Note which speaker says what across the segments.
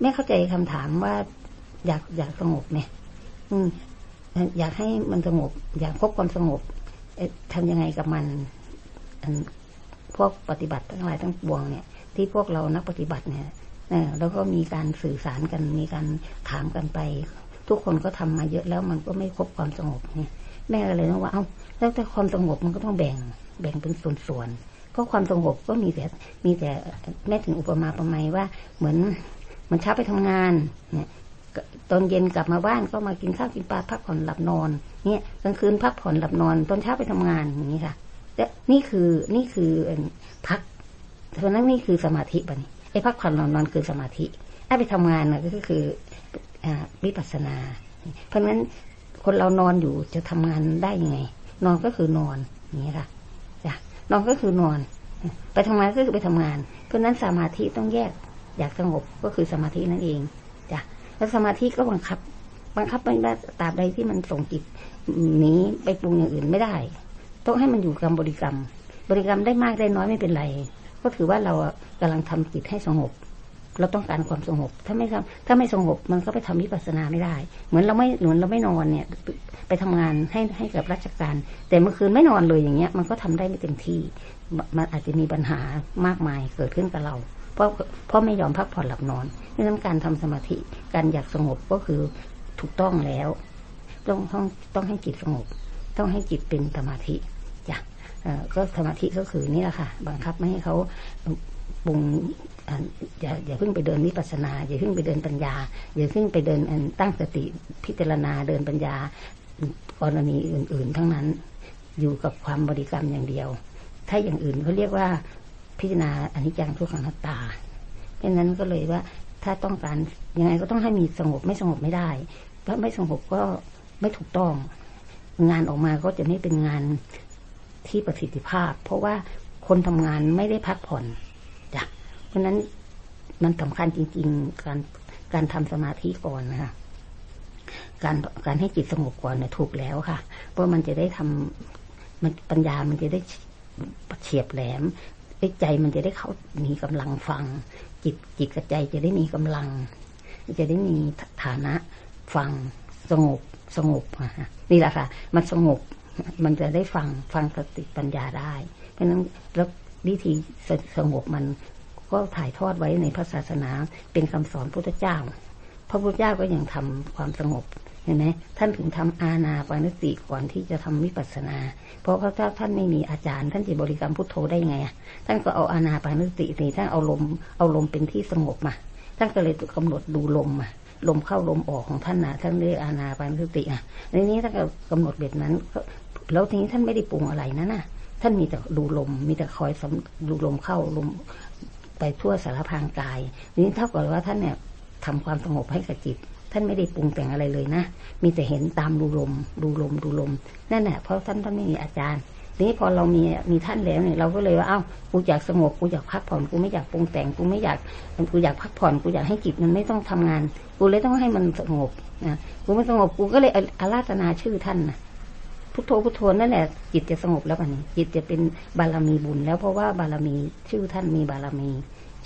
Speaker 1: แม่เข้าใจคำถามว่า อยากอยากสงบเนี่ยอืม อยากให้มันสงบ อยากพบความสงบทำยังไงกับมันพวกปฏิบัติทั้งหลายทั้งปวงเนี่ย ที่พวกเรานักปฏิบัติเนี่ยแล้วก็มีการสื่อสารกันมีการถามกันไป ทุกคนก็ทำมาเยอะแล้วมันก็ไม่พบความสงบเนี่ยแม่เลยนะว่าเอา้าแล้วแต่ความสงบมันก็ต้องแบ่ง แบ่งเป็นส่วนๆก็ความสงบก็มีแต่มีแต่แม่ถึงอุปมาประไมยว่าเหมือน มันเช้าไปทำงาน เนี่ยตอนเย็นกลับมาบ้านก็มากินข้าวกินปลาพักผ่อนหลับนอน เนี่ยกลางคืนพักผ่อนหลับนอน ตอนเช้าไปทำงานอย่างนี้ค่ะและนี่คือนี่คือพักเพราะนั้นนี่คือสมาธิบันี้ไอ้พักผ่อนหลับนอนคือสมาธิไอ้ไปทำงานน่ะก็คือวิปัสสนา เพราะฉะนั้นคนเรานอนอยู่จะทำงานได้ยังไง นอนก็คือนอนอย่างนี้ค่ะจ้ะนอนก็คือนอน ไปทำงานก็คือไปทำงาน เพราะนั้นสมาธิต้องแยก อยากสงบก็คือสมาธินั่นเองจ้ะแล้วสมาธิก็บังคับ บังคับไม่ได้ตราบใดที่มันส่งจิตหนีไปปรุงอย่างอื่นไม่ได้ ต้องให้มันอยู่กับบริกรรม บริกรรมได้มากได้น้อยไม่เป็นไร ก็ถือว่าเรากำลังทำจิตให้สงบ เราต้องการความสงบ ถ้าไม่ทำถ้าไม่สงบมันก็ไปทำวิปัสสนาไม่ได้ เหมือนเราไม่เหมือนเราไม่นอนเนี่ย ไปทำงานให้ให้กับราชการ แต่เมื่อคืนไม่นอนเลยอย่างเงี้ย มันก็ทำได้ไม่เต็มที่ มันอาจจะมีปัญหามากมายเกิดขึ้นกับเรา เพราะเพราะไม่ยอมพักผ่อนหลับนอนดังนั้นการทำสมาธิการอยากสงบก็คือถูกต้องแล้ว ต้องต้องต้องให้จิตสงบ ต้องให้จิตเป็นสมาธิจ้ะก็สมาธิก็คือนี่แหละค่ะ บังคับไม่ให้เขาปรุงอย่าอย่าเพิ่งไปเดินวิปัสนา อย่าเพิ่งไปเดินปัญญา อย่าเพิ่งไปเดินตั้งสติพิจารณาเดินปัญญากรณีอื่น ๆ ทั้งนั้น อยู่กับความบริกรรมอย่างเดียว ถ้าอย่างอื่นเขาเรียกว่า พิจารณาอนิจจังทุกขังนัตตา เพราะนั้นก็เลยว่าถ้าต้องการยังไงก็ต้องให้มีสงบไม่สงบไม่ได้ถ้าไม่สงบก็ไม่ถูกต้อง งานออกมาก็จะไม่เป็นงานที่ประสิทธิภาพ เพราะว่าคนทำงานไม่ได้พักผ่อนจ้ะเพราะนั้นมันสำคัญจริง ๆ การการทำสมาธิก่อนนะคะการการให้จิตสงบก่อนเนี่ยถูกแล้วค่ะ เพราะมันจะได้ทำมันปัญญามันจะได้เฉียบแหลม ใจมันจะได้เขามีกำลังฟัง จิตจิตกับใจจะได้มีกำลัง จะได้มีฐานะฟังสงบสงบนี่แหละค่ะ มันสงบมันจะได้ฟังฟังสติปัญญาได้ เพราะนั้นแล้ววิธีสงบมันก็ถ่ายทอดไว้ในพระศาสนาเป็นคำสอนพุทธเจ้า พระพุทธเจ้าก็ยังทำความสงบ เห็นไหมท่านถึงทำอาณาปานสติก่อนที่จะทำวิปัสนา เพราะพระเจ้าท่านไม่มีอาจารย์ ท่านจะบริกรรมพุทโธได้ไงท่านก็เอาอาณาปานสตินี่ท่านเอาลมเอาลมเป็นที่สงบมาท่านก็เลยกำหนดดูลมมาลมเข้าลมออกของท่านนะท่านเรียกอาณาปานสติอะในนี้ท่านก็กำหนดแบบนั้นแล้วทีนี้ท่านไม่ได้ปรุงอะไรนะน่ะ ท่านมีแต่ดูลม มีแต่คอยดูลมเข้าลมไปทั่วสารพางกายนี้เท่ากับว่าท่านเนี่ยทำความสงบให้กับจิต ท่านไม่ได้ปรุงแต่งอะไรเลยนะ มีแต่เห็นตามดูลม ดูลมดูลม นั่นแหละเพราะท่านท่านไม่มีอาจารย์ทีนี้พอเรามีมีท่านแล้วเนี่ยเราก็เลยว่าเอ้ากูอยากสงบกูอยากพักผ่อนกูไม่อยากปรุงแต่งกูไม่อยากกูอยากพักผ่อนกูอยากให้จิตมันไม่ต้องทำงาน กูเลยต้องให้มันสงบนะกูไม่สงบกูก็เลยอาราธนาชื่อท่านนะพุทโธพุทโธนั่นแหละจิตจะสงบแล้วปันนี้ จิตจะเป็นบารมีบุญ แล้วเพราะว่าบารมีชื่อท่านมีบารมี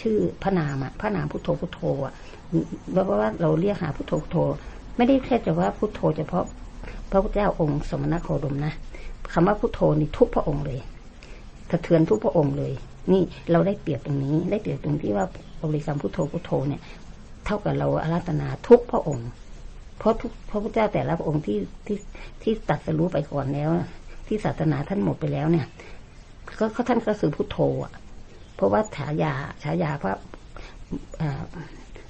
Speaker 1: ชื่อพระนามอะพระนามพุทโธพุทโธอะ เพราะว่าเราเรียกหาพุทโธโธ ไม่ได้แค่จะว่าพุทโธเฉพาะพระพุทธเจ้าองค์สมณโคดมนะคำว่าพุทโธนี่ทุกพระองค์เลยสะเทือนทุกพระองค์เลย นี่เราได้เปรียบตรงนี้ ได้เปรียบตรงที่ว่าบริกรรมพุทโธพุทโธเนี่ย เท่ากับเราอาราธนาทุกพระองค์ เพราะทุกพระพุทธเจ้าแต่ละพระองค์ที่ที่ที่ตัดสรู้ไปก่อนแล้ว ที่ศาสนาท่านหมดไปแล้วเนี่ย ก็ท่านก็คือพุทโธอะ เพราะว่าฉายาฉายาพระ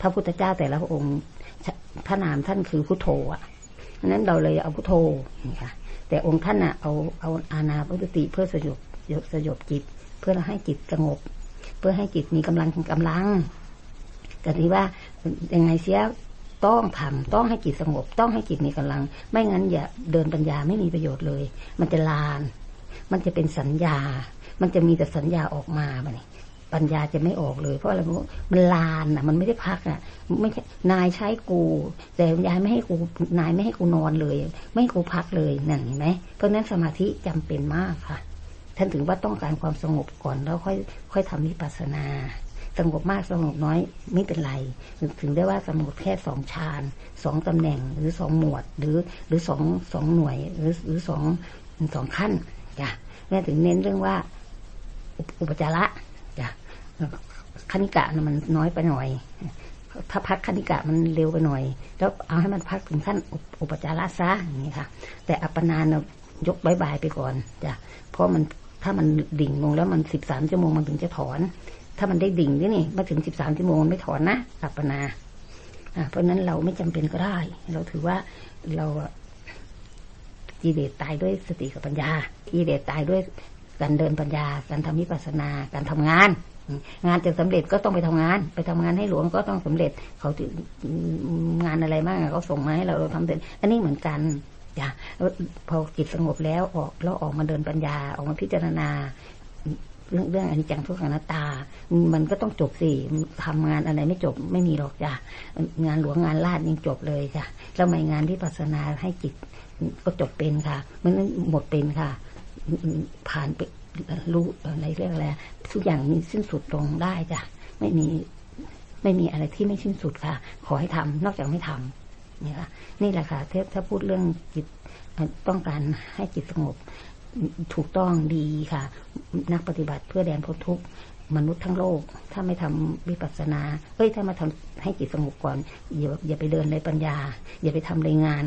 Speaker 1: พระพุทธเจ้าแต่ละพระองค์พระนามท่านคือพุทโธอะนั้นเราเลยเอาพุทโธนี่ค่ะแต่องค์ท่านอะเอาเอาอาณาปติเพื่อสยบสยบจิต เพื่อให้จิตสงบ เพื่อให้จิตมีกำลังกำลังก็ที่ว่ายังไงเสียต้องทำต้องให้จิตสงบ ต้องให้จิตมีกำลัง ไม่งั้นอย่าเดินปัญญาไม่มีประโยชน์เลย มันจะลาน มันจะเป็นสัญญา มันจะมีแต่สัญญาออกมาไปนี่ ปัญญาจะไม่ออกเลย เพราะอะไรมันลานอะ มันไม่ได้พักอะ ไม่นายใช้กู แต่ยายไม่ให้กูนายไม่ให้กูนอนเลย ไม่ให้กูพักเลยนั่นเห็นไหมเพราะนั้นสมาธิจำเป็นมากค่ะ ท่านถึงว่าต้องการความสงบก่อนแล้วค่อย ค่อยทำวิปัสสนาสงบมากสงบน้อยไม่เป็นไร ถึงได้ว่าสงบแค่สองฌานสองตำแหน่งหรือสองหมวด หรือหรือสองสองหน่วย หรือหรือสองสองขั้นจ้ะแม่ถึงเน้นเรื่องว่าอุปจาระ จ้ะคณิกะมันน้อยไปหน่อย ถ้าพักคณิกะมันเร็วไปหน่อย แล้วเอาให้มันพักถึงขั้นอุปจาระซะอย่างนี้ค่ะ แต่อัปปนานยกบายบายไปก่อนจ้ะเพราะมันถ้ามันดิ่งลงแล้วมันสิบสามชั่วโมงมันถึงจะถอน ถ้ามันได้ดิ่งนี่นี่มาถึงสิบสามชั่วโมงไม่ถอนนะอัปปนาเพราะนั้นเราไม่จำเป็นก็ได้ เราถือว่าเรากิเลสตายด้วยสติกับปัญญากิเลสตายด้วย การเดินปัญญา การทำวิปัสนา การทำงาน งานจะสำเร็จก็ต้องไปทำงาน ไปทำงานให้หลวงก็ต้องสำเร็จ เขางานอะไรบ้างเขาส่งมาให้เราเราทำเสร็จอันนี้เหมือนกันจ้ะพอจิตสงบแล้วออกแล้วออกมาเดินปัญญาออกมาพิจารณาเรื่องเรื่องอนิจจังทุกขังนัตตา มันก็ต้องจบสิทำงานอะไรไม่จบไม่มีหรอกจ้ะงานหลวงงานลาดยังจบเลยจ้ะแล้วไม่งานที่ปัสนาให้จิตก็จบเป็นค่ะ มันหมดเป็นค่ะ ผ่านไปรู้อะไรเรื่องอะไรทุกอย่างมีสิ้นสุดลงได้จ้ะไม่มีไม่มีอะไรที่ไม่สิ้นสุดค่ะ ขอให้ทำนอกจากไม่ทำนี่ค่ะนี่แหละค่ะถ้าพูดเรื่องจิตต้องการให้จิตสงบถูกต้องดีค่ะ นักปฏิบัติเพื่อแดนพ้นทุกข์มนุษย์ทั้งโลก ถ้าไม่ทำวิปัสสนาเอ้ยถ้ามาทำให้จิตสงบก่อนอย่าอย่าไปเดินในปัญญา อย่าไปทำรายงาน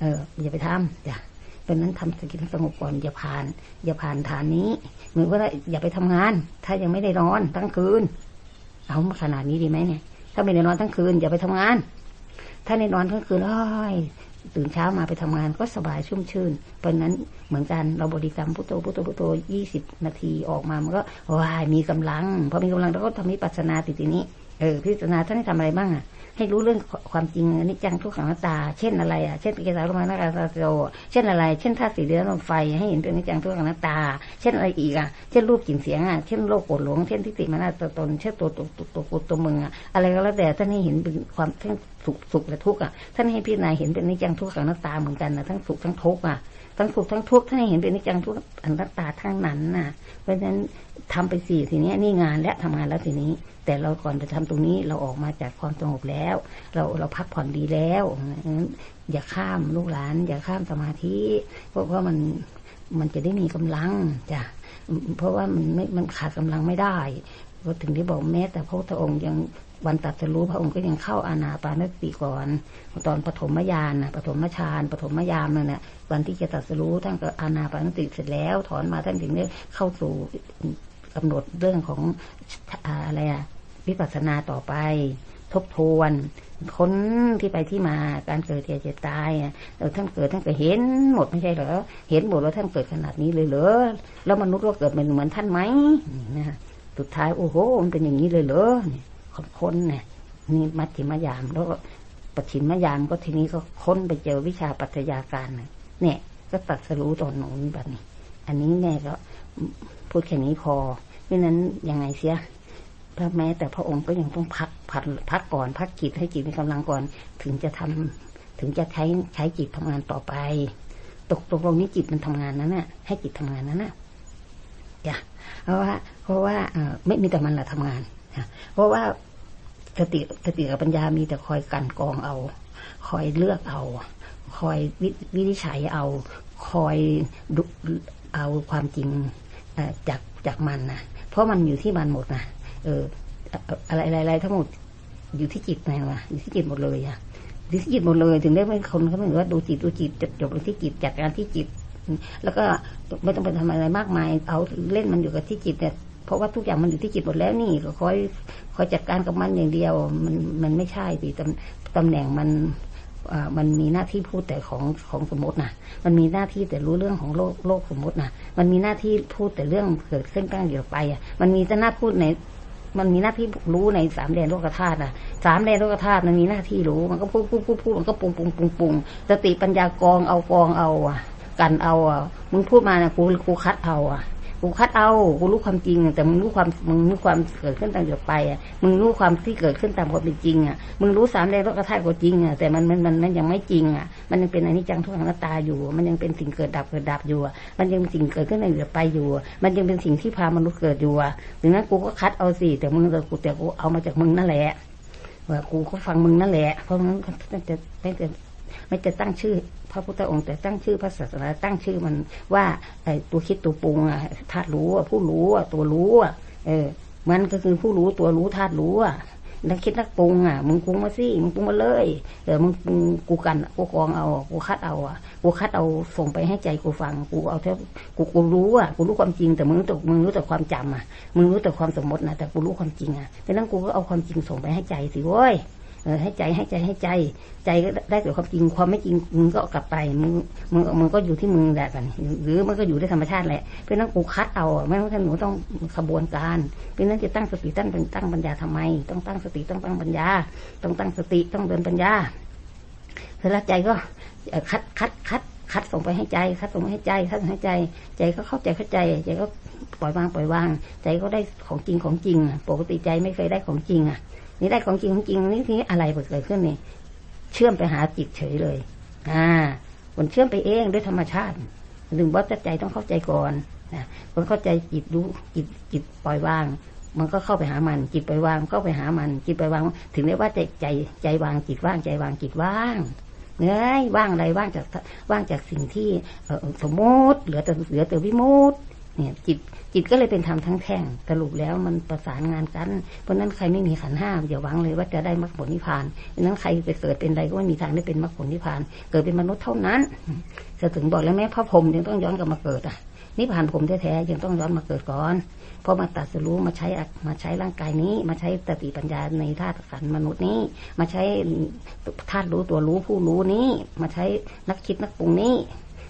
Speaker 1: เอออย่าไปทำจ้ะ ดังนั้นทำสกิลสงบก่อนอย่าผ่าน อย่าผ่านฐานนี้ เหมือนว่าอย่าไปทำงาน ถ้ายังไม่ได้นอนทั้งคืน เอามาขนาดนี้ดีไหมเนี่ย ถ้าไม่ได้นอนทั้งคืน อย่าไปทำงาน ถ้าได้นอนทั้งคืนโอ้ยตื่นเช้ามาไปทำงานก็สบายชุ่มชื่น เพราะนั้นเหมือนกันเราบริกรรมพุทโธพุทโธพุทโธยี่สิบนาทีออกมามันก็ว้ายมีกำลังพอมีกำลังเราก็ทำให้ปัสนาติดทีนี้ เออพิจารณาท่านให้ทำอะไรบ้างอะให้รู้เรื่องความจริงอนิจจังทุกขังตา เช่นอะไรอะ เช่นปิกสารมานาคาสโจเช่นอะไร เช่นธาตุสีเดือดลมไฟ ให้เห็นเป็นอนิจจังทุกขังตา เช่นอะไรอีกอะ เช่นรูปกลิ่นเสียงอะ เช่นโลกโกรธหลง เช่นทิฏฐิมานาตัวตน เช่นตัวตัวตัวตัวตัวมึงอะ อะไรก็แล้วแต่ท่านให้เห็นเป็นความทั้ง สุขสุขและทุกข์อะท่านให้พิจารณาเห็นเป็นนิจังทุกขังตาเหมือนกันนะทั้งสุขทั้งทุกข์อะทั้งสุขทั้งทุกข์ท่านให้เห็นเป็นนิจังทุกข์อนัตตาทั้งนั้นน่ะ เพราะฉะนั้นทำไปสี่ทีนี้นี่งานและทำงานแล้วทีนี้ แต่เราก่อนจะทำตรงนี้เราออกมาจากความสงบแล้ว เราเราพักผ่อนดีแล้วอย่าข้ามลูกหลาน อย่าข้ามสมาธิเพราะว่ามันมันจะได้มีกำลังจ้ะเพราะว่ามันไม่มันขาดกำลังไม่ได้ก็ถึงที่บอกแม้แต่พระพุทธองค์ยังวันตัดสรู้พระองค์ก็ยังเข้าอาณาปานสติก่อน ตอนปฐมญาณนะปฐมฌานปฐมยามนั่นแหละวันที่จะตัดสรู้ท่านก็อาณาปานสติเสร็จแล้ว ถอนมาท่านถึงได้เข้าสู่กำหนดเรื่องของอะไรอะวิปัสสนาต่อไป ทบทวนค้นที่ไปที่มาการเกิดเจ็บตายเราท่านเกิดท่านก็เห็นหมดไม่ใช่เหรอเห็นหมดว่าท่านเกิดขนาดนี้เลยเหรอแล้วมนุษย์ก็เกิดเหมือนเหมือนท่านไหมนะสุดท้ายโอ้โหมันเป็นอย่างนี้เลยเหรอ ค้นเนี่ยนี่มัดจิมยามแล้วก็ปชิมยามก็ทีนี้ก็ค้นไปเจอวิชาปัจจัยาการเนี่ย ก็ตัดสรู้ตอนนู้นแบบนี้ อันนี้แม่ก็พูดแค่นี้พอเพราะนั้นยังไงเสียพระแม้แต่พระองค์ก็ยังต้องพักพักพักก่อนพักจิตให้จิตมีกำลังก่อน ถึงจะทำถึงจะใช้ใช้จิตทำงานต่อไป ตกตกลงนี้จิตมันทำงานนั้นน่ะ ให้จิตทำงานนั้นน่ะจ้ะเพราะว่า เพราะว่าไม่มีแต่มันแหละทำงาน เพราะว่าสติสติกับปัญญามีแต่คอยกันกองเอา คอยเลือกเอา คอยวิวิจัยเอา คอยดูเอาความจริงจากจากมันนะเพราะมันอยู่ที่มันหมดนะเออ อะไรอะไรทั้งหมดอยู่ที่จิตไงวะอยู่ที่จิตหมดเลยอะอยู่ที่จิตหมดเลย ถึงได้ไม่คนเขาไม่ว่าดูจิตดูจิตจบลงที่จิตจัดการที่จิต แล้วก็ไม่ต้องไปทำอะไรมากมาย เอาเล่นมันอยู่กับที่จิตเนี่ย เพราะว่าทุกอย่างมันอยู่ที่จิตหมดแล้วนี่ก็คอยคอยจัดการกับมันอย่างเดียว มันมันไม่ใช่สิตำตำแหน่งมันมันมีหน้าที่พูดแต่ของของสมมตินะมันมีหน้าที่แต่รู้เรื่องของโลกโลกสมมตินะมันมีหน้าที่พูดแต่เรื่องเกิดขึ้นตั้งเดียวไปอะ มันมีแต่หน้าพูดในมันมีหน้าที่รู้ในสามแดนโลกธาตุนะสามแดนโลกธาตุมันมีหน้าที่รู้ มันก็พูดพูดพูดพูดมันก็ปรุงปรุงปรุงปรุงสติปัญญากองเอากองเอาอะ กันเอาอะมึงพูดมาเนี่ยกูกูคัดเอาอะ กูคัดเอากูรู้ความจริง แต่มึงรู้ความมึงรู้ความเกิดขึ้นตามเดือไปอะมึงรู้ความที่เกิดขึ้นตามความเป็นจริงอะมึงรู้สามแรงรสกระทายก็จริงอะแต่มันมันมันมันยังไม่จริงอะมันยังเป็นอนิจจังทุกขังนัตตาอยู่ มันยังเป็นสิ่งเกิดดับเกิดดับอยู่มันยังสิ่งเกิดขึ้นในเดือไปอยู่ มันยังเป็นสิ่งที่พามนุษย์เกิดอยู่ดังนั้นกูก็คัดเอาสิแต่มึงแต่กูแต่กูเอามาจากมึงนั่นแหละว่ากูก็ฟังมึงนั่นแหละเพราะงั้นจะไม่จะ ไม่จะตั้งชื่อ พระพุทธองค์แต่ตั้งชื่อพระศาสนาตั้งชื่อมันว่าไอ้ตัวคิดตัวปรุงอะธาตุรู้อะผู้รู้อะตัวรู้อะเออ มันก็คือผู้รู้ตัวรู้ธาตุรู้อะนักคิดนักปรุงอะมึงปรุงมาสิมึงปรุงมาเลยเออมึงปรุงกูกันกูกองเอากูคัดเอาอะกูคัดเอาส่งไปให้ใจกูฟังกูเอาเท่ากูกูรู้อะกูรู้ความจริงแต่มึงแต่มึงรู้แต่ความจำอะมึงรู้แต่ความสมมตินะแต่กูรู้ความจริงอะดังนั้นกูก็เอาความจริงส่งไปให้ใจสิเว้ย ให้ใจให้ใจให้ใจ ใจก็ได้แต่ความจริงความไม่จริงมึงก็กลับไปมึงมึงมึงก็อยู่ที่มึงแหละกัน หรือมันก็อยู่ด้วยธรรมชาติแหละเพราะนั้นกูคัดเอาไม่ต้องหนูต้องขบวนการเพราะนั้นจะตั้งสติตั้งเป็นตั้งปัญญาทำไม ต้องตั้งสติต้องตั้งปัญญา ต้องตั้งสติต้องเดินปัญญาเสร็จแล้วใจก็คัดคัดคัดคัดส่งไปให้ใจ คัดส่งไปให้ใจ คัดส่งให้ใจ ใจก็เข้าใจเข้าใจ ใจก็ปล่อยวางปล่อยวาง ใจก็ได้ของจริงของจริง ปกติใจไม่เคยได้ของจริงอะ นี่ได้ของจริงของจริงนี่ทีอะไรเกิดขึ้นนี่เชื่อมไปหาจิตเฉยเลย อ่ามันเชื่อมไปเองด้วยธรรมชาติถึงว่าใจต้องเข้าใจก่อนนะคนเข้าใจจิตรู้จิตจิตปล่อยวาง มันก็เข้าไปหามัน จิตปล่อยวางเข้าไปหามัน จิตปล่อยวาง ถึงได้ว่าใจใจใจวางจิตว่างใจวางจิตว่างเนื้อว่างอะไรว่างจากว่างจากสิ่งที่สมมติเหลือแต่เหลือแต่วิมุต เนี่ย จิตจิตก็เลยเป็นธรรมทั้งแท่งสรุปแล้วมันประสานงานกัน เพราะนั้นใครไม่มีขันห้าอย่าหวังเลยว่าจะได้มรรคผลนิพพานเพราะนั้นใครไปเกิดเป็นใดก็ไม่มีทางได้เป็นมรรคผลนิพพาน เกิดเป็นมนุษย์เท่านั้นจะถึงบอกแล้วแม้พระพรหมยังต้องย้อนกลับมาเกิดอะนิพพานผมแท้ๆยังต้องย้อนมาเกิดก่อนเพราะมาตัดสรู้มาใช้มาใช้ร่างกายนี้ มาใช้สติปัญญาในธาตุขันมนุษย์นี้ มาใช้ธาตุรู้ตัวรู้ผู้รู้นี้ มาใช้นักคิดนักปรุงนี้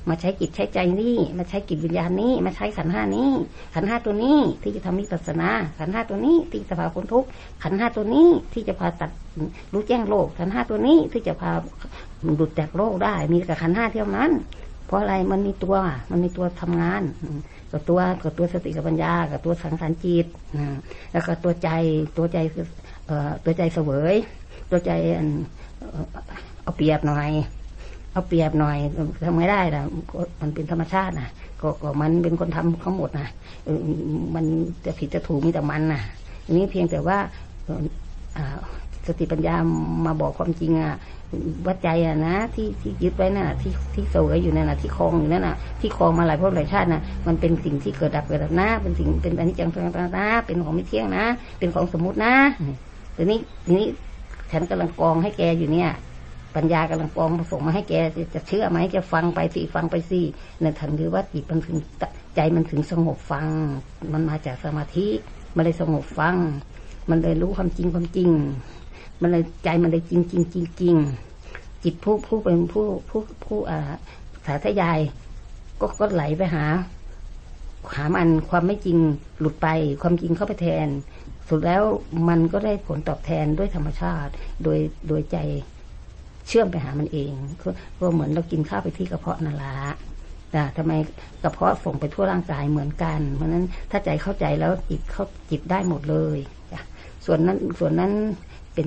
Speaker 1: มาใช้จิตใช้ใจนี่มาใช้จิตวิญญาณนี้มาใช้ขันห้านี้ ขันห้าตัวนี้ที่จะทำมิปัสนา ขันห้าตัวนี้ที่จะพาพ้นทุกข์ขันห้าตัวนี้ที่จะพาตัดรู้แจ้งโลก ขันห้าตัวนี้ที่จะพาหลุดจากโลกได้ มีแต่ขันห้าเท่านั้น เพราะอะไรมันมีตัวมันมีตัวทำงานกับตัวกับตัวสติกับปัญญา กับตัวสังขารจิตแล้วก็ตัวใจตัวใจตัวใจเสวย ตัวใจเอาเปรียบหน่อย เอาเปรียบหน่อยทำไงได้ล่ะมันเป็นธรรมชาตินะก็ก็มันเป็นคนทำทั้งหมดนะมันจะผิดจะถูกมีแต่มันนะอันนี้เพียงแต่ว่าสติปัญญามาบอกความจริงอะวัดใจอะนะ ที่ที่ยึดไว้น่ะ ที่ที่เสวยอยู่นั่นน่ะที่คลองอยู่นั่นน่ะ ที่คลองมาหลายภพหลายชาติน่ะมันเป็นสิ่งที่เกิดดับเกิดดับนะเป็นสิ่งเป็นอนิจจังทุกขังนะเป็นของไม่เที่ยงนะ เป็นของสมมุตินะทีนี้ทีนี้ฉันกำลังกองให้แกอยู่เนี่ย ปัญญากำลังปองส่งมาให้แกจะเชื่อไหมจะฟังไปสิฟังไปสินั่นทันคือว่าจิตมันถึงใจมันถึงสงบฟัง มันมาจากสมาธิมันเลยสงบฟัง มันเลยรู้ความจริงความจริง มันเลยใจมันเลยจริงจริงจริงจริงจิตผู้ผู้เป็นผู้ผู้ผู้อ่าสาธยาย ก็ก็ไหลไปหาหามันความไม่จริงหลุดไป ความจริงเข้าไปแทน สุดแล้วมันก็ได้ผลตอบแทนด้วยธรรมชาติ โดยโดยใจ เชื่อมไปหามันเองก็เหมือนเรากินข้าวไปที่กระเพาะนาละแต่ทำไมกระเพาะส่งไปทั่วร่างกายเหมือนกัน เพราะนั้นถ้าใจเข้าใจแล้วจิตเข้าจิตได้หมดเลยส่วนนั้นส่วนนั้นเป็น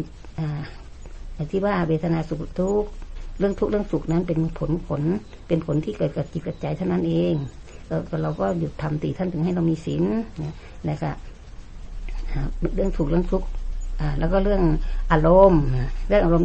Speaker 1: อย่างที่ว่าเวทนาสุขทุกเรื่องทุกเรื่องสุขนั้นเป็นผลผล เป็นผลที่เกิดกับจิตกับใจเท่านั้นเองเราเราก็หยุดทำตีท่านถึงให้เรามีศีลนะครับเรื่องถูกเรื่องทุกข์แล้วก็เรื่องอารมณ์เรื่องอารมณ์